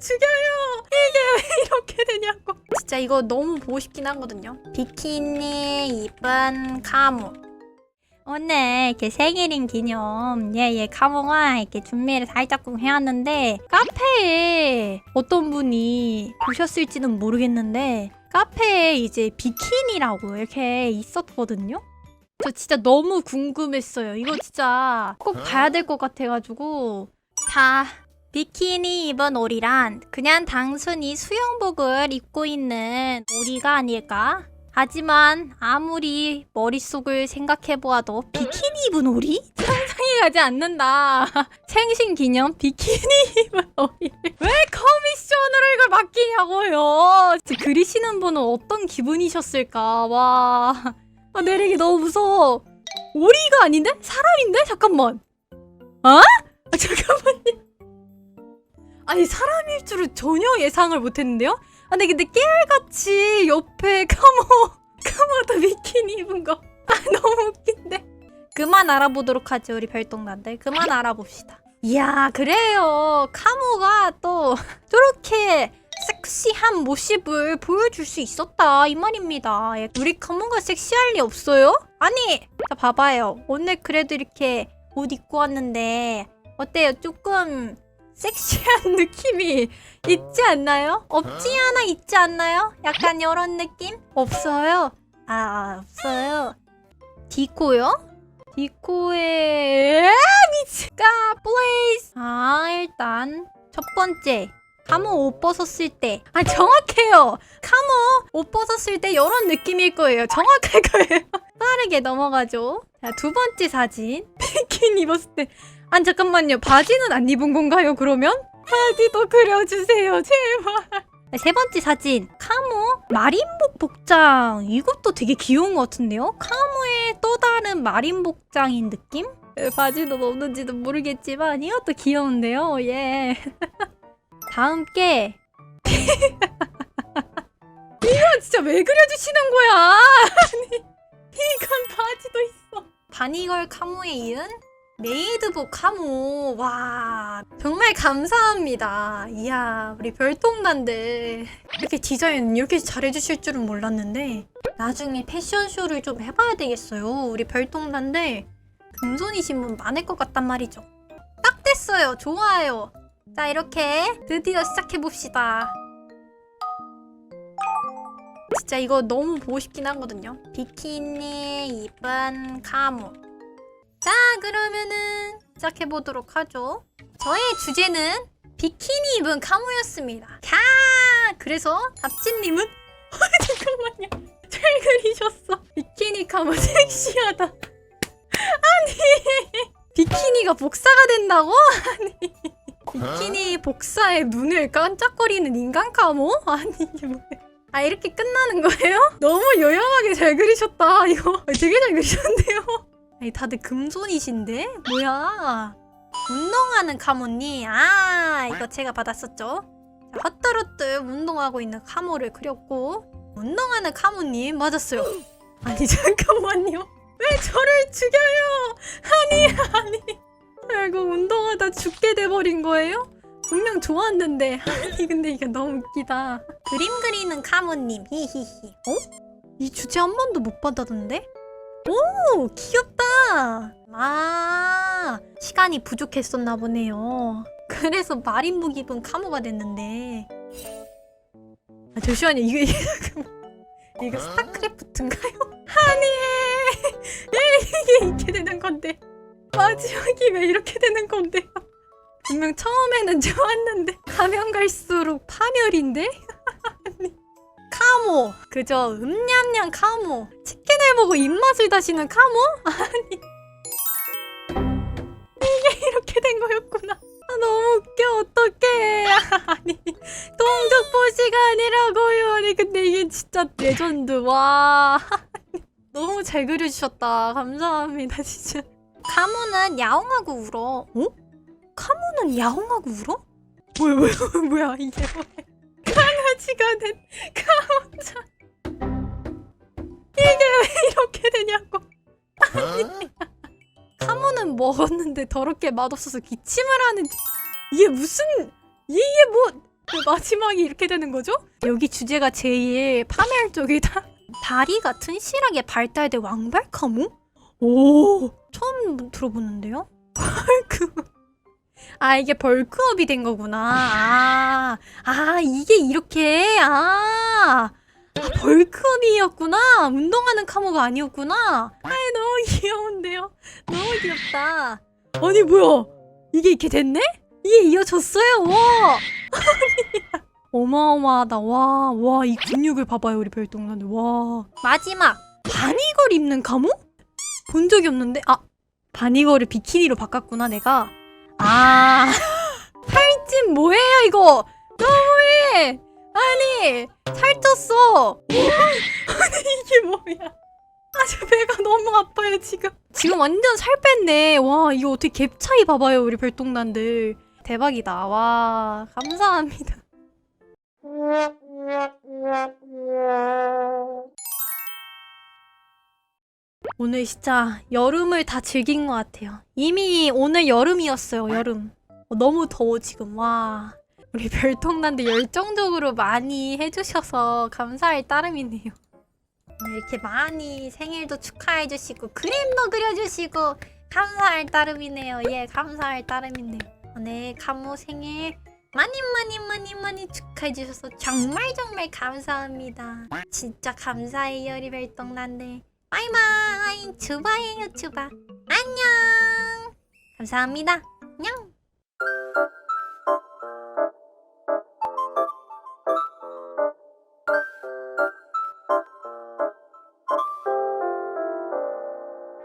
죽여요. 이게 왜 이렇게 되냐고. 진짜 이거 너무 보고 싶긴 하거든요. 비키니 입은 카모. 오늘 이렇게 생일인 기념 예예 카모가 이렇게 준비를 살짝쿵 해왔는데 카페에 어떤 분이 보셨을지는 모르겠는데 카페에 이제 비키니라고 이렇게 있었거든요. 저 진짜 너무 궁금했어요. 이거 진짜 꼭 봐야 될 것 같아가지고 다 비키니 입은 오리란 그냥 단순히 수영복을 입고 있는 오리가 아닐까? 하지만 아무리 머릿속을 생각해보아도 비키니 입은 오리? 상상이 가지 않는다. 생신 기념 비키니 입은 오리. 왜 커미션으로 이걸 맡기냐고요. 그리시는 분은 어떤 기분이셨을까? 와. 아, 내리기 너무 무서워. 오리가 아닌데? 사람인데? 잠깐만. 어? 아, 잠깐만요. 아니 사람일 줄은 전혀 예상을 못했는데요? 아니 근데 깨알같이 옆에 카모 카모도 비키니 입은 거. 아, 너무 웃긴데. 그만 알아보도록 하죠 우리 별똥단들. 그만 알아봅시다. 이야 그래요. 카모가 또 저렇게 섹시한 모습을 보여줄 수 있었다 이 말입니다. 예, 우리 카모가 섹시할 리 없어요? 아니 자 봐봐요. 오늘 그래도 이렇게 옷 입고 왔는데 어때요? 조금 섹시한 느낌이 있지 않나요? 없지 않아 있지 않나요? 약간 이런 느낌? 없어요? 아 없어요 디코요? 디코에 미치까 플레이스 아 일단 첫 번째 카모 옷 벗었을 때 아 정확해요 카모 옷 벗었을 때 이런 느낌일 거예요 정확할 거예요 빠르게 넘어가죠 자 두 번째 사진 비키니 입었을 때 아니 잠깐만요. 바지는 안 입은 건가요 그러면? 바지도 그려주세요 제발. 세 번째 사진. 카모 마린복 복장. 이것도 되게 귀여운 것 같은데요? 카모의 또 다른 마린 복장인 느낌? 에, 바지도 없는지도 모르겠지만 이것도 귀여운데요 예. 다음 게. 이건 진짜 왜 그려주시는 거야? 아니 이건 바지도 있어. 바니걸 카모에 이은 메이드복 카모. 와 정말 감사합니다. 이야 우리 별똥단들 이렇게 디자인 이렇게 잘해주실 줄은 몰랐는데 나중에 패션쇼를 좀 해봐야 되겠어요 우리 별똥단들 금손이신 분 많을 것 같단 말이죠. 딱 됐어요. 좋아요. 자 이렇게 드디어 시작해봅시다. 진짜 이거 너무 보고 싶긴 하거든요. 비키니 입은 카모 자, 그러면은 시작해 보도록 하죠. 저의 주제는 비키니 입은 카모였습니다. 캬! 그래서 답진님은 잠깐만요. 잘 그리셨어. 비키니 카모 섹시하다. 아니, 비키니가 복사가 된다고? 아니, 비키니 복사에 눈을 깜짝거리는 인간 카모? 아니 이게 뭐야? 아 이렇게 끝나는 거예요? 너무 요양하게 잘 그리셨다. 이거 되게 잘 그리셨는데요. 아니 다들 금손이신데? 뭐야? 운동하는 카모니 아 이거 제가 받았었죠? 자, 헛들헛들 운동하고 있는 카모를 그렸고 운동하는 카모님 맞았어요. 아니 잠깐만요. 왜 저를 죽여요? 아니 아니. 결국 운동하다 죽게 돼버린 거예요? 분명 좋았는데. 아니 근데 이게 너무 웃기다. 그림 그리는 카모님. 히히히. 어? 이 주제 한 번도 못 받았는데? 오 귀엽다 아 시간이 부족했었나 보네요. 그래서 마린복 입은 카모가 됐는데. 아 잠시만요. 이거 이거, 이거 스타크래프트인가요? 아니 왜 이게 이렇게 되는 건데? 마지막이 왜 이렇게 되는 건데요 분명 처음에는 좋았는데 가면 갈수록 파멸인데? 카모. 그저 음냠냠 카모 치킨을 보고 입맛을 다시는 카모? 아니. 이게 이렇게 된 거였구나. 아, 너무 웃겨. 어떡해. 아니. 동족보 시간이라고요. 아니 근데 이게 진짜 레전드. 와. 너무 잘 그려주셨다. 감사합니다 진짜. 카모는 야옹하고 울어. 어? 카모는 야옹하고 울어? 뭐야 뭐야 뭐야 이게 뭐야. 강아지가 된 카모자 왜 이렇게 되냐고 카모는 먹었는데 더럽게 맛없어서 기침을 하는 이게 무슨 이게 뭐 마지막이 이렇게 되는 거죠? 여기 주제가 제일 파멸 쪽이다. 다리 같은 실하게 발달된 왕발 카모? 오, 처음 들어보는데요? 벌크. 아, 이게 벌크업이 된 거구나. 아, 아, 이게 이렇게, 아. 아, 벌크업이었구나. 운동하는 카모가 아니었구나. 아이, 너무 귀여운데요? 너무 귀엽다. 아니, 뭐야. 이게 이렇게 됐네? 이게 이어졌어요. 와. 어마어마하다. 와, 와, 이 근육을 봐봐요, 우리 별똥란들. 와. 마지막. 바니걸 입는 카모? 본 적이 없는데? 아, 바니걸을 비키니로 바꿨구나, 내가. 아. 살찐 뭐예요, 이거? 너무해. 아니, 살쪘어. 아니, 이게 뭐야. 아주 배가 너무 아파요, 지금. 지금 완전 살 뺐네. 와, 이거 어떻게 갭 차이 봐봐요, 우리 별똥란들. 대박이다. 와, 감사합니다. 오늘 진짜 여름을 다 즐긴 것 같아요. 이미 오늘 여름이었어요, 여름. 어, 너무 더워, 지금. 와. 우리 별통단들 열정적으로 많이 해주셔서 감사할 따름이네요. 이렇게 많이 생일도 축하해주시고, 그림도 그려주시고, 감사할 따름이네요. 예, 감사할 따름이네요. 오늘 카모 생일 많이 많이 많이 많이 축하해주셔서 정말 정말 감사합니다. 진짜 감사해요, 우리 별똥단들. 바이바이. 주바예요, 주바. 안녕. 감사합니다. 안녕.